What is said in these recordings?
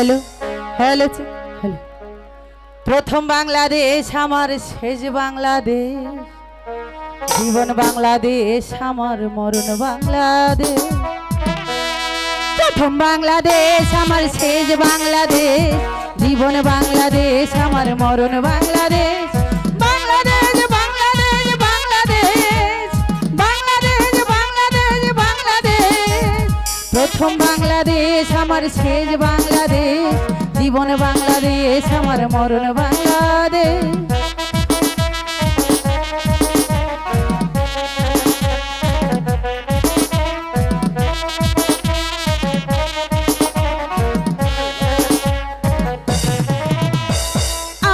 Hello hello hello. প্রথম বাংলাদেশ, আমার শেষ বাংলাদেশ। জীবন বাংলাদেশ, আমার মরণ বাংলাদেশ। প্রথম বাংলাদেশ, আমার শেষ বাংলাদেশ। জীবন বাংলাদেশ, আমার মরণ বাংলাদেশ। আমার শেষ বাংলাদেশ, জীবন বাংলাদেশ, আমার মরণ বাংলাদেশ।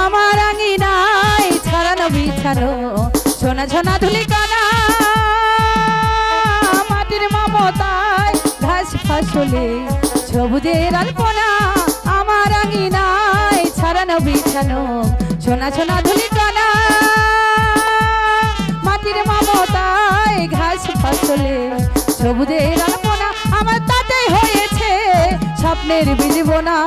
আমার আঙিনায় ছড়ানো, বিছানো সোনা সোনা ধুলি কানা মাটির মমতায় ঘাস, ফসলে সবুজের আলপনা আমার আঙিনায় ছড়ানো বিছানো, সোনা সোনা ধুলি কানা মাটির মমতায় ঘাস ফসলে সবুজের আলপনা আমার তাতে হয়েছে স্বপ্নের বীজ বোনা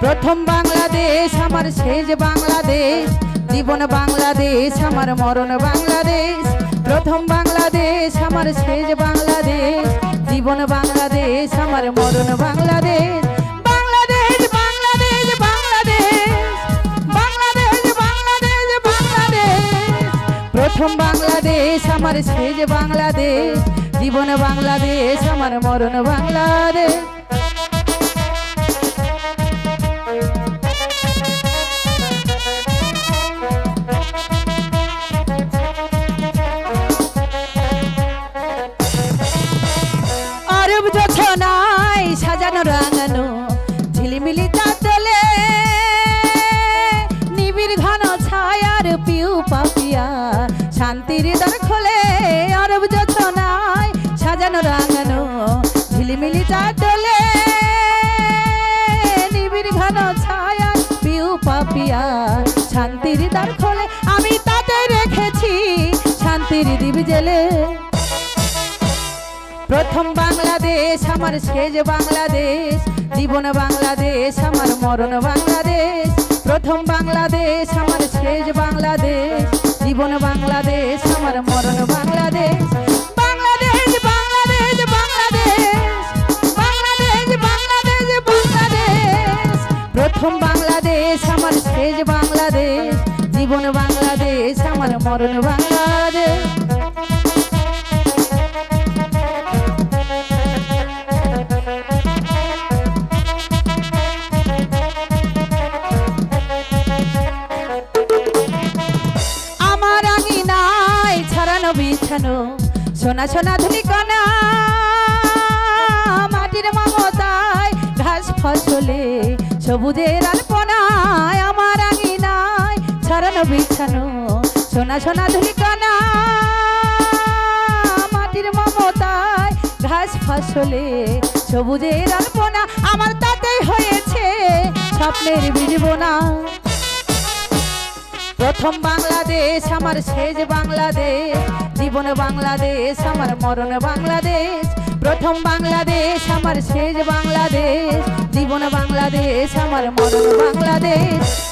প্রথম বাংলাদেশ, আমার শেষ বাংলাদেশ, জীবন বাংলাদেশ, আমার মরণ বাংলাদেশ। প্রথম বাংলাদেশ, আমার শেষ বাংলাদেশ। জীবন বাংলাদেশ, আমার মরণ বাংলাদেশ। বাংলাদেশ বাংলাদেশ বাংলাদেশ। বাংলাদেশ প্রথম বাংলাদেশ, আমার শেষ বাংলাদেশ। জীবন বাংলাদেশ, আমার মরণ বাংলাদেশ। শান্তির দ্বার খোলে, আরব যোছনায় সাজানো রাঙানো ঝিলিমিলি চাতলে নিবিড় ঘন ছায়ার পিউ পাপিয়া শান্তির দ্বার খোলে। আমি তাতে রেখেছি শান্তির দ্বীপ জেলে। প্রথম বাংলাদেশ, আমার শেষ বাংলাদেশ। জীবন বাংলাদেশ, আমার মরণ বাংলাদেশ। প্রথম বাংলাদেশ, আমার জীবন বাংলাদেশ, আমার মরণ বাংলাদেশ। সোনা সোনা ধুলি কানা মাটির মমতায় ঘাস ফসলে সবুজের আমার আঙিনায় বিছানো। সোনা সোনা ধুলি কানা মাটির মমতায় ঘাস ফসলে সবুজের আলপনা আমার তাতেই হয়েছে স্বপ্নের বীজ বোনা প্রথম বাংলাদেশ, আমার শেষ বাংলাদেশ, জীবন বাংলাদেশ, আমার মরণ বাংলাদেশ। প্রথম বাংলাদেশ, আমার শেষ বাংলাদেশ, জীবন বাংলাদেশ, আমার মরণ বাংলাদেশ।